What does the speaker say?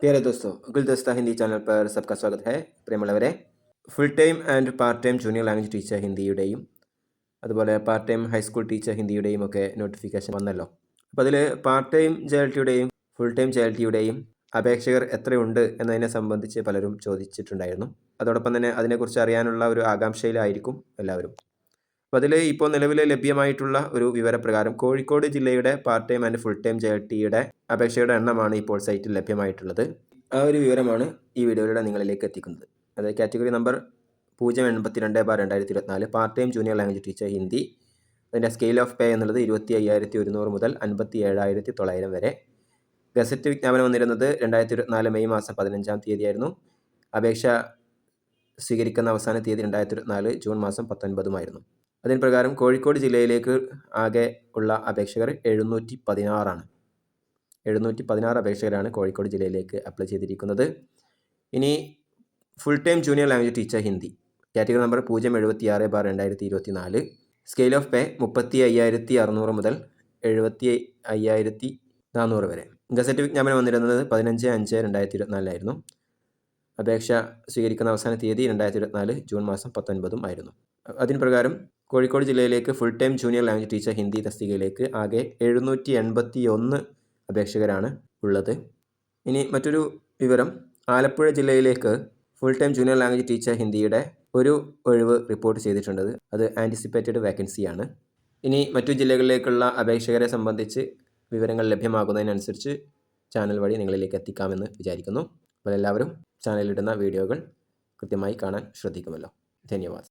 प्यारे दोस्तों गुलदस्ता हिंदी चैनल पर सबका स्वागत है പ്രിയമുള്ളവരെ full time and part time junior language teacher ഹിന്ദിയുടെയും അതുപോലെ പാർട്ട് ടൈം ഹൈസ്കൂൾ ടീച്ചർ ഹിന്ദിയുടെയും ഒക്കെ നോട്ടിഫിക്കേഷൻ വന്നല്ലോ അപ്പോൾ അതിൽ part time J L ടിയുടെയും full time J L ടിയുടെയും അപേക്ഷകർ എത്രയുണ്ട് എന്നതിനെ സംബന്ധിച്ച് പലരും ചോദിച്ചിട്ടുണ്ടായിരുന്നു അതോടൊപ്പം തന്നെ അതിനെക്കുറിച്ച് അറിയാനുള്ള ഒരു ആകാംക്ഷയിലായിരിക്കും എല്ലാവരും അപ്പോൾ അതിൽ ഇപ്പോൾ നിലവിൽ ലഭ്യമായിട്ടുള്ള ഒരു വിവരപ്രകാരം കോഴിക്കോട് ജില്ലയുടെ part time and full time J ടിയുടെ അപേക്ഷയുടെ എണ്ണമാണ് ഇപ്പോൾ സൈറ്റിൽ ലഭ്യമായിട്ടുള്ളത്. ആ ഒരു വിവരമാണ് ഈ വീഡിയോയിലൂടെ നിങ്ങളിലേക്ക് എത്തിക്കുന്നത്. അതായത് കാറ്റഗറി നമ്പർ പൂജ്യം എൺപത്തി രണ്ട് ബാർ രണ്ടായിരത്തി ഇരുപത്തിനാല് part time junior language teacher Hindi അതിന്റെ സ്കെയിൽ ഓഫ് പേ എന്നുള്ളത് ഇരുപത്തി അയ്യായിരത്തി ഒരുന്നൂറ് മുതൽ അൻപത്തി ഏഴായിരത്തി തൊള്ളായിരം വരെ. ഗസറ്റ് വിജ്ഞാപനം വന്നിരുന്നത് രണ്ടായിരത്തി ഇരുപത്തിനാല് മെയ് മാസം പതിനഞ്ചാം തീയതിയായിരുന്നു. അപേക്ഷ സ്വീകരിക്കുന്ന അവസാന തീയതി രണ്ടായിരത്തി ഇരുപത്തിനാല് ജൂൺ മാസം പത്തൊൻപതുമായിരുന്നു. അതിന് പ്രകാരം കോഴിക്കോട് ജില്ലയിലേക്ക് ആകെ ഉള്ള അപേക്ഷകർ എഴുന്നൂറ്റി പതിനാറാണ് എഴുന്നൂറ്റി പതിനാറ് അപേക്ഷകരാണ് കോഴിക്കോട് ജില്ലയിലേക്ക് അപ്ലൈ ചെയ്തിരിക്കുന്നത്. ഇനി full time junior language teacher Hindi. Category number പൂജ്യം എഴുപത്തി ആറ് ബാർ രണ്ടായിരത്തി ഇരുപത്തി നാല് സ്കെയിൽ ഓഫ് പേ മുപ്പത്തി അയ്യായിരത്തി അറുന്നൂറ് മുതൽ എഴുപത്തി അയ്യായിരത്തി നാനൂറ് വരെ. ഗസറ്റ് വിജ്ഞാപനം വന്നിരുന്നത് പതിനഞ്ച് അഞ്ച് രണ്ടായിരത്തി ഇരുപത്തിനാലിലായിരുന്നു അപേക്ഷ സ്വീകരിക്കുന്ന അവസാന തീയതി രണ്ടായിരത്തി ഇരുപത്തിനാല് ജൂൺ മാസം പത്തൊൻപതും ആയിരുന്നു. അതിന് പ്രകാരം കോഴിക്കോട് ജില്ലയിലേക്ക് full time junior language teacher Hindi തസ്തികയിലേക്ക് ആകെ എഴുന്നൂറ്റി എൺപത്തി ഒന്ന് അപേക്ഷകരാണ് ഉള്ളത്. ഇനി മറ്റൊരു വിവരം. ആലപ്പുഴ ജില്ലയിലേക്ക് full time junior language teacher ഹിന്ദിയുടെ ഒരു ഒഴിവ് റിപ്പോർട്ട് ചെയ്തിട്ടുണ്ട് അത് ആന്റിസിപ്പേറ്റഡ് വേക്കൻസിയാണ് ഇനി മറ്റു ജില്ലകളിലേക്കുള്ള അപേക്ഷകരെ സംബന്ധിച്ച് വിവരങ്ങൾ ലഭ്യമാകുന്നതിനനുസരിച്ച് ചാനൽ വഴി നിങ്ങളിലേക്ക് എത്തിക്കാമെന്ന് വിചാരിക്കുന്നു. അപ്പോൾ എല്ലാവരും ചാനലിലിടുന്ന വീഡിയോകൾ കൃത്യമായി കാണാൻ ശ്രദ്ധിക്കുമല്ലോ. ധന്യവാദ്.